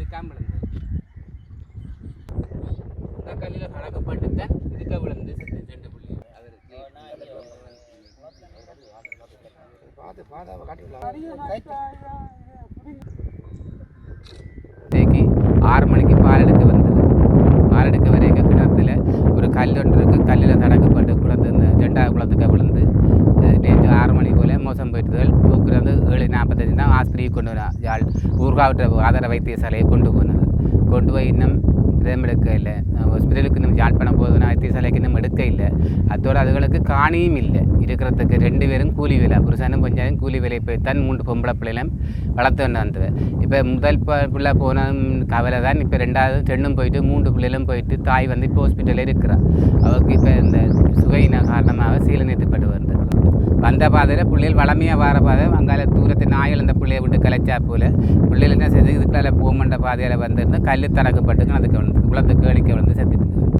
இருக்காம விழுந்தது இந்த கல்லில் கணக்கப்பட்டு தான் இதுக்க விழுந்து ரெண்டு புள்ளி பார்த்து பார்த்து காட்டி இன்னைக்கு ஆறு மணிக்கு பால் எடுக்க வந்தது பால் எடுக்க வரைக்கும் கிணத்துல ஒரு கல் ஒன்று இருக்கு கல்லில் தடக்கப்பட்டு குளத்து ரெண்டாவது குளத்துக்கு விழுந்து நேற்று ஆறு மணி போல் மோசம் போயிட்டுகள் தூக்குறது வந்து ஏழு நாற்பத்தஞ்சு தான் ஆஸ்பத்திரிக்கு கொண்டு வர யாழ் ஊர்காவட்ட ஆதார வைத்தியசாலையை கொண்டு போனது. கொண்டு போய் இன்னும் இதம் எடுக்க இல்லை. ஹாஸ்பிட்டலுக்கு இன்னும் ஜாயின் பண்ண போதுன்னா வைத்தியசாலைக்கு இன்னும் எடுக்க இல்லை. அதோட அதுகளுக்கு காணியும் இல்லை. இருக்கிறதுக்கு ரெண்டு பேரும் கூலி வேலை புருஷனும் கொஞ்சம் கூலி வேலை போய் தான் மூன்று பொம்பளை பிள்ளைகளும் வளர்த்து கொண்டு வந்தது. இப்போ முதல் பிள்ளை போன கவலை தான் இப்போ ரெண்டாவது ரெண்டும் போயிட்டு மூன்று பிள்ளைகளும் போயிட்டு தாய் வந்து இப்போ ஹாஸ்பிட்டலில் இருக்கிறாள் அவருக்கு இப்போ இந்த சுவையின காரணமாக சீலநிறுத்தப்பட்டு வந்த பாதையில் பிள்ளைகள் வளமையாக வர பாதை. அங்கால தூரத்து நாயில் அந்த பிள்ளையை விட்டு கலைச்சா போல. பிள்ளைகள் என்ன செஞ்சு இதுக்குள்ள போமண்ட பாதையில் வந்திருந்து கல் தடக்கப்பட்டு அதுக்கு வந்து குளத்து கேளிக்க வந்து செத்துட்டு